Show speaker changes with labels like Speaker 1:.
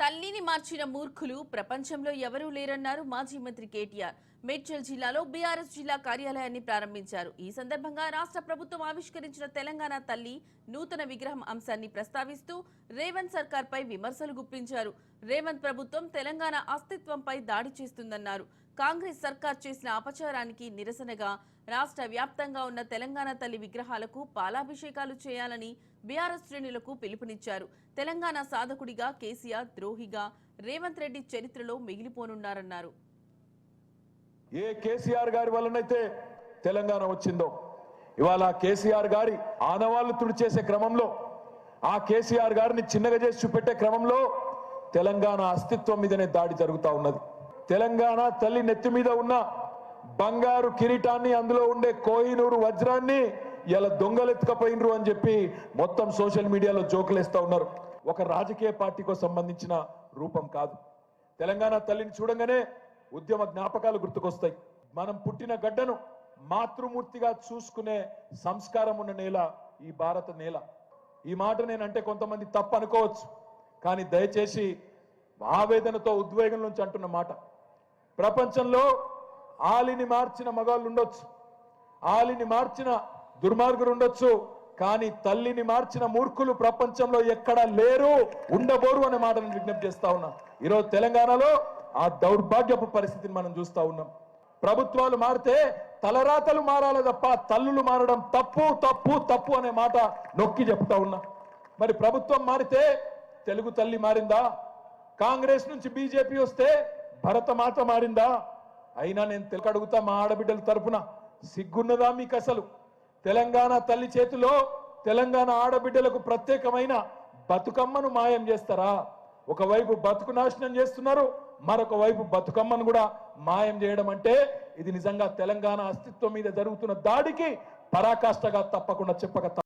Speaker 1: తల్లిని మార్చిన మూర్ఖులు ప్రపంచంలో ఎవరూ లేరన్నారు మాజీ మంత్రి కేటీఆర్. మేడ్చల్ జిల్లాలో బీఆర్ఎస్ జిల్లా కార్యాలయాన్ని ప్రారంభించారు. ఈ సందర్భంగా రాష్ట్ర ప్రభుత్వం ఆవిష్కరించిన తెలంగాణ తల్లి నూతన విగ్రహం అంశాన్ని ప్రస్తావిస్తూ రేవంత్ సర్కార్పై విమర్శలు గుప్పించారు. రేవంత్ ప్రభుత్వం తెలంగాణ అస్తిత్వంపై దాడి చేస్తుందన్నారు. కాంగ్రెస్ సర్కార్ చేసిన అపచారానికి నిరసనగా రాష్ట్ర వ్యాప్తంగా ఉన్న తెలంగాణ తల్లి విగ్రహాలకు పాలాభిషేకాలు చేయాలని బీఆర్ఎస్ శ్రేణులకు పిలుపునిచ్చారు. తెలంగాణ సాధకుడిగా కేసీఆర్ ద్రోహిగా రేవంత్ రెడ్డి చరిత్రలో మిగిలిపోనున్నారన్నారు.
Speaker 2: ఏ కేసీఆర్ గారి వల్లనైతే తెలంగాణ వచ్చిందో? ఇవాళ కేసీఆర్ గారి ఆనవాళ్ళు తుడిచేసే క్రమంలో ఆ కేసీఆర్ గారిని చిన్నగా చేసి చూపెట్టే క్రమంలో తెలంగాణ అస్తిత్వం మీదనే దాడి జరుగుతా ఉన్నది. తెలంగాణ తల్లి నెత్తి మీద ఉన్న బంగారు కిరీటాన్ని అందులో ఉండే కోహినూరు వజ్రాన్ని ఇలా దొంగలెత్తుకపోయినరు అని చెప్పి మొత్తం సోషల్ మీడియాలో జోకులేస్తూ ఉన్నారు. ఒక రాజకీయ పార్టీకో సంబంధించిన రూపం కాదు. తెలంగాణ తల్లిని చూడంగానే ఉద్యమ జ్ఞాపకాలు గుర్తుకొస్తాయి. మనం పుట్టిన గడ్డను మాతృమూర్తిగా చూసుకునే సంస్కారం ఉన్న నేల ఈ భారత నేల. ఈ మాట నేనంటే కొంతమంది తప్పు అనుకోవచ్చు కానీ దయచేసి ఆవేదనతో ఉద్వేగం నుంచి అంటున్న మాట. ప్రపంచంలో ఆలిని మార్చిన మగాళ్ళు ఉండొచ్చు ఆలిని మార్చిన దుర్మార్గులు ఉండొచ్చు కానీ తల్లిని మార్చిన మూర్ఖులు ప్రపంచంలో ఎక్కడా లేరు ఉండబోరు అనే మాటను విజ్ఞప్తి చేస్తా ఉన్నా. ఈరోజు తెలంగాణలో ఆ దౌర్భాగ్యపు పరిస్థితిని మనం చూస్తా ఉన్నాం. ప్రభుత్వాలు మారితే తలరాతలు మారాలి తప్ప తల్లులు మారడం తప్పు తప్పు తప్పు అనే మాట నొక్కి చెప్తా ఉన్నా. మరి ప్రభుత్వం మారితే తెలుగు తల్లి మారిందా? కాంగ్రెస్ నుంచి బీజేపీ వస్తే భరతమాత మారిందా? అయినా నేను తెలుగు అడుగుతా మా ఆడబిడ్డల తరపున. సిగ్గున్నదా మీకు అసలు? తెలంగాణ తల్లి చేతిలో తెలంగాణ ఆడబిడ్డలకు ప్రత్యేకమైన బతుకమ్మను మాయం చేస్తారా? ఒకవైపు బతుకు నాశనం చేస్తున్నారు మరొక వైపు బతుకమ్మను కూడా మాయం చేయడం అంటే ఇది నిజంగా తెలంగాణ అస్తిత్వం మీద జరుగుతున్న దాడికి పరాకాష్ఠగా తప్పకుండా చెప్పక